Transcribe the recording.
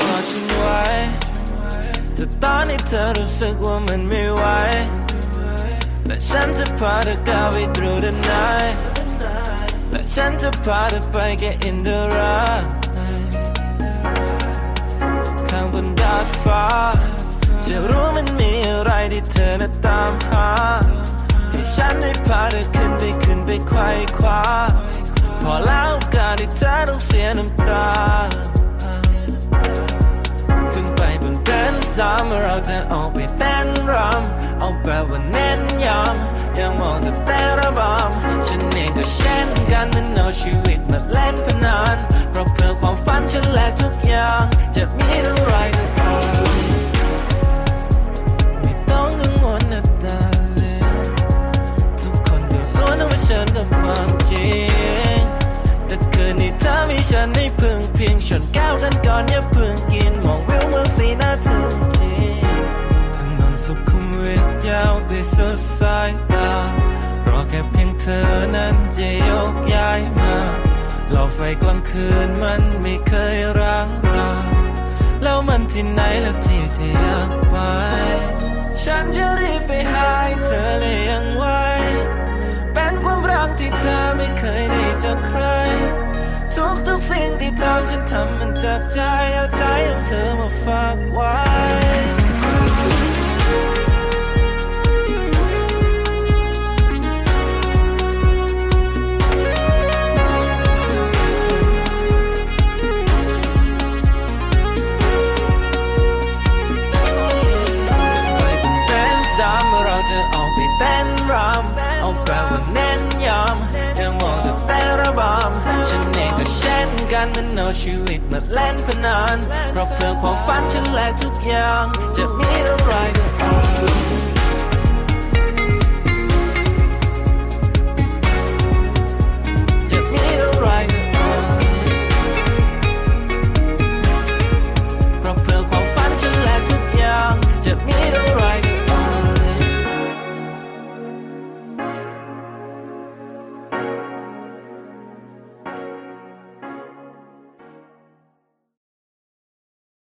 กอฉันไว้ แต่ตอนนี้เธอรู้สึกว่ามันไม่ไหวและฉันจะพาเธอก้าวไป through the night และฉันจะพาเธอไป get in the ride ข้างบนดาดฟ้า จะรู้มันมีอะไรที่เธอน่ะตามหา ให้ฉันได้พาเธอขึ้นไปขึ้นไปไขว้คว้าพอแล้วการที่เธอต้องเสียน้ำตา นดามเราจะออกไปเต้นรำเอาแบบว่าเน้นย้ำยังมองแต่แต่ระบำฉันเองก็เช่นกันมันเอาชีวิต เธอนั้นจะยกย้ายมาหลอไฟกลางคืนมันไม่เคยร้างราแล้วมันที่ไหนแล้วที่ที่อยากไป ฉันจะรีบไปหาเธอเลยยังไหวเป็นความรักที่เธอไม่เคยได้จากใคร ทุกทุกๆสิ่งที่ทำฉันทำมันจากใจเอาใจของเธอมาฝากไว้ กันมันเอาชีวิตมาเล่นพนันเพราะเพื่อความฝันฉันแลกทุกอย่าง จะมีอะไรก็ตา